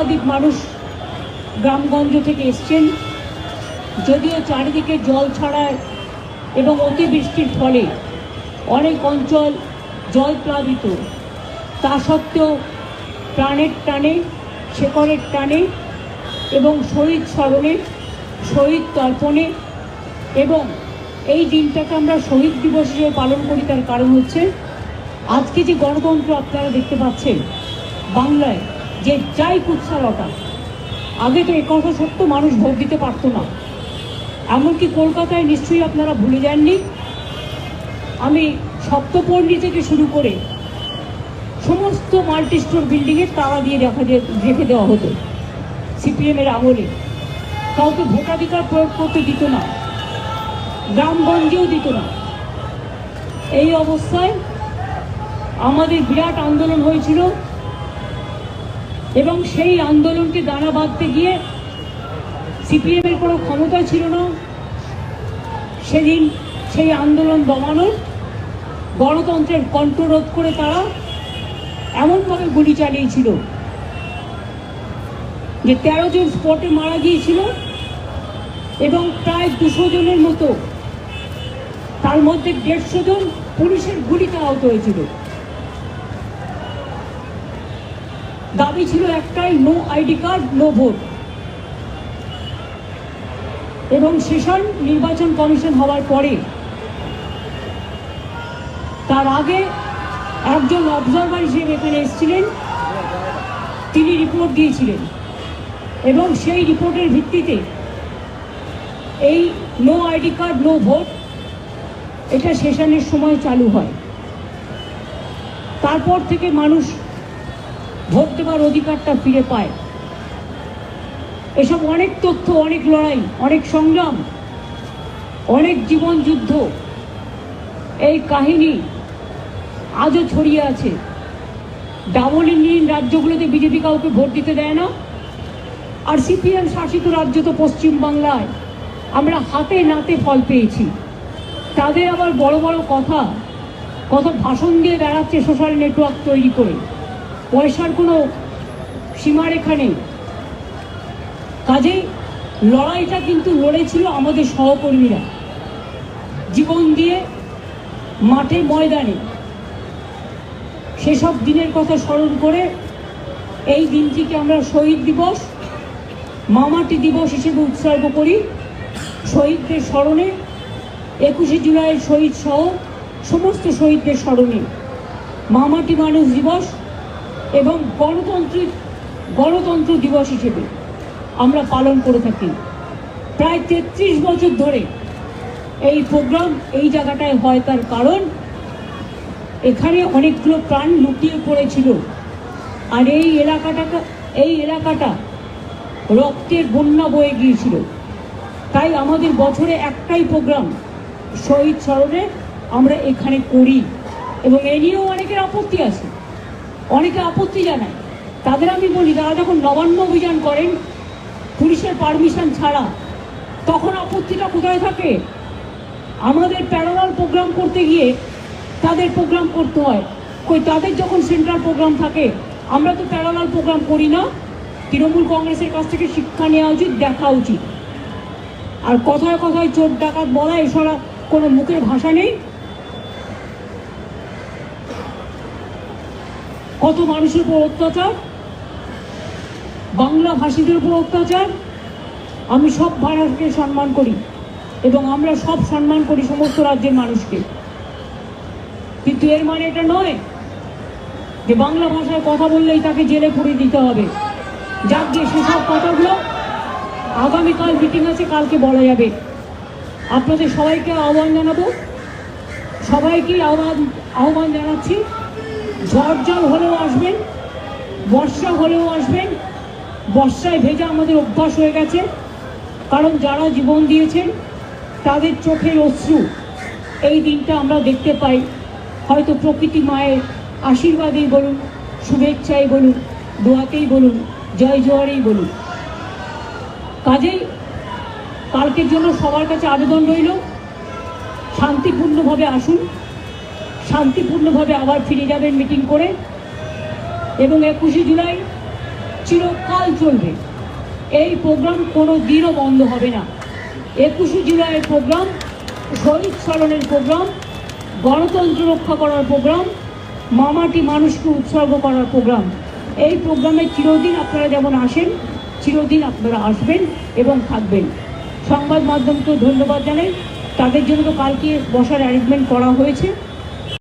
লক্ষাধিক মানুষ গ্রামগঞ্জ থেকে এসছেন। যদিও চারিদিকে জল ছড়ায় এবং অতিবৃষ্টির ফলে অনেক অঞ্চল জল প্লাবিত, তা সত্ত্বেও প্রাণের টানে, শেকড়ের টানে এবং শহীদ স্মরণে, শহীদ তর্পণে এবং এই দিনটাকে আমরা শহীদ দিবস হিসেবে পালন করি তার কারণ হচ্ছে, আজকে যে গণতন্ত্র আপনারা দেখতে পাচ্ছেন, বাংলায় যে যাই কুৎসালতা আগে তো একথা সত্য মানুষ ভোট দিতে পারতো না। এমনকি কলকাতায় নিশ্চয়ই আপনারা ভুলে যাননি, আমি সপ্তপল্লী থেকে শুরু করে সমস্ত মাল্টি স্টোর বিল্ডিংয়ে তারা দিয়ে দেখা দিয়ে রেখে দেওয়া হতো, সিপিএমের আমলে কাউকে ভোটাধিকার প্রয়োগ করতে দিত না গ্রামগঞ্জেও দিত না। এই অবস্থায় আমাদের বিরাট আন্দোলন হয়েছিল এবং সেই আন্দোলনকে দাঁড়া বাঁধতে গিয়ে সিপিএমের কোনো ক্ষমতা ছিল না। সেদিন সেই আন্দোলন দমানোর গণতন্ত্রের কণ্ঠরোধ করে তারা এমনভাবে গুলি চালিয়েছিল যে তেরো জন স্পটে মারা গিয়েছিল এবং প্রায় দুশো জনের মতো, তার মধ্যে দেড়শো জন পুলিশের গুলিতে আহত হয়েছিল। দাবি ছিল একটাই no ID card no vote এবং সেশন নির্বাচন কমিশন হওয়ার পরে, তার আগে একজন অবজারভার হিসেবে এখানে এসেছিলেন, তিনি রিপোর্ট দিয়েছিলেন। এবং সেই রিপোর্টের ভিত্তিতে এই no ID card no vote এটা সেশনের সময় চালু হয়। তারপর থেকে মানুষ ভোট দেওয়ার অধিকারটা ফিরে পায়। এসব অনেক তথ্য, অনেক লড়াই, অনেক সংগ্রাম, অনেক জীবন যুদ্ধ, এই কাহিনী আজও ছড়িয়ে আছে। ডাবল ইঞ্জিন রাজ্যগুলোতে বিজেপি কাউকে ভোট দিতে দেয় না, আর সিপিএম শাসিত রাজ্য তো পশ্চিমবাংলায় আমরা হাতে নাতে ফল পেয়েছি। তাদের আবার বড় বড় কথা কত ভাষণ দিয়ে বেড়াচ্ছে সোশ্যাল নেটওয়ার্ক তৈরি করে। পয়সার কোনো সীমারেখা নেই। কাজেই লড়াইটা কিন্তু লড়েছিল আমাদের সহকর্মীরা। জীবন দিয়ে মাঠে ময়দানে। সেসব দিনের কথা স্মরণ করে এই দিনটিকে আমরা শহীদ দিবস, মামাটি দিবস হিসেবে উৎসর্গ করি। শহীদদের স্মরণে একুশে জুলাইয়ের শহীদ সহ সমস্ত শহীদদের স্মরণে মামাটি মানুষ দিবস এবং গণতন্ত্রের গণতন্ত্র দিবস হিসেবে আমরা পালন করে থাকি। প্রায় তেত্রিশ বছর ধরে এই প্রোগ্রাম এই জায়গাটায় হয় তার কারণ, এখানে অনেকগুলো প্রাণ লুকিয়ে পড়েছিল। আর এই এলাকাটাকে, এই এলাকাটা রক্তের বন্যা বয়ে গিয়েছিল। তাই আমাদের বছরে একটাই প্রোগ্রাম, শহীদ স্মরণে আমরা এখানে করি। এবং এ নিয়েও অনেকের আপত্তি আছে। অনেকে আপত্তি জানায়। তাদের আমি বলি, তারা যখন নবান্ন অভিযান করেন, পুলিশের পারমিশন ছাড়া, তখন আপত্তিটা কোথায় থাকে? আমাদের প্যারালাল প্রোগ্রাম করতে গিয়ে তাদের প্রোগ্রাম করতে হয়। কই, তাদের যখন সেন্ট্রাল প্রোগ্রাম থাকে, আমরা তো প্যারালাল প্রোগ্রাম করি না। তৃণমূল কংগ্রেসের কাছ থেকে শিক্ষা নেওয়া উচিত, দেখা উচিত। আর কথায় কথায় চোর ডাকাত বলা এছাড়া কোনো মুখের ভাষা নেই। কত মানুষের উপর অত্যাচার, বাংলা ভাষীদের উপর অত্যাচার, আমি সব ভাষাকে সম্মান করি এবং আমরা সব সম্মান করি সমস্ত রাজ্যের মানুষকে। কিন্তু এর মানে এটা নয় যে বাংলা ভাষায় কথা বললেই তাকে জেলে পুরে দিতে হবে। যাক যে সেসব কথাগুলো আগামীকাল মিটিং আছে, কালকে বলা যাবে। আপনাদের সবাইকে আহ্বান জানাব। সবাইকেই আহ্বান আহ্বান জানাচ্ছি। ঝড় জল হলেও আসবেন, বর্ষা হলেও আসবেন, বর্ষায় ভেজা আমাদের অভ্যাস হয়ে গেছে। কারণ যারা জীবন দিয়েছেন, তাদের চোখের অশ্রু এই দিনটা আমরা দেখতে পাই। হয়তো প্রকৃতি মায়ের আশীর্বাদেই বলুন, শুভেচ্ছাই বলুন, দোয়াতেই বলুন, জয় জোয়ারেই বলুন। কাজেই কালকের জন্য সবার কাছে আবেদন রইল, শান্তিপূর্ণভাবে আসুন। শান্তিপূর্ণভাবে আবার ফিরে যাবেন মিটিং করে। এবং একুশে জুলাই চিরকাল চলবে। এই প্রোগ্রাম কোনো দিনও বন্ধ হবে না। একুশে জুলাইয়ের প্রোগ্রাম, শহীদ স্মরণের প্রোগ্রাম, গণতন্ত্র রক্ষা করার প্রোগ্রাম, মামাটি মানুষকে উৎসর্গ করার প্রোগ্রাম। এই প্রোগ্রামে চিরদিন আপনারা যেমন আসেন, চিরদিন আপনারা আসবেন এবং থাকবেন। সংবাদ মাধ্যমকেও ধন্যবাদ জানাই। তাদের জন্য তো কালকে বসার অ্যারেঞ্জমেন্ট করা হয়েছে।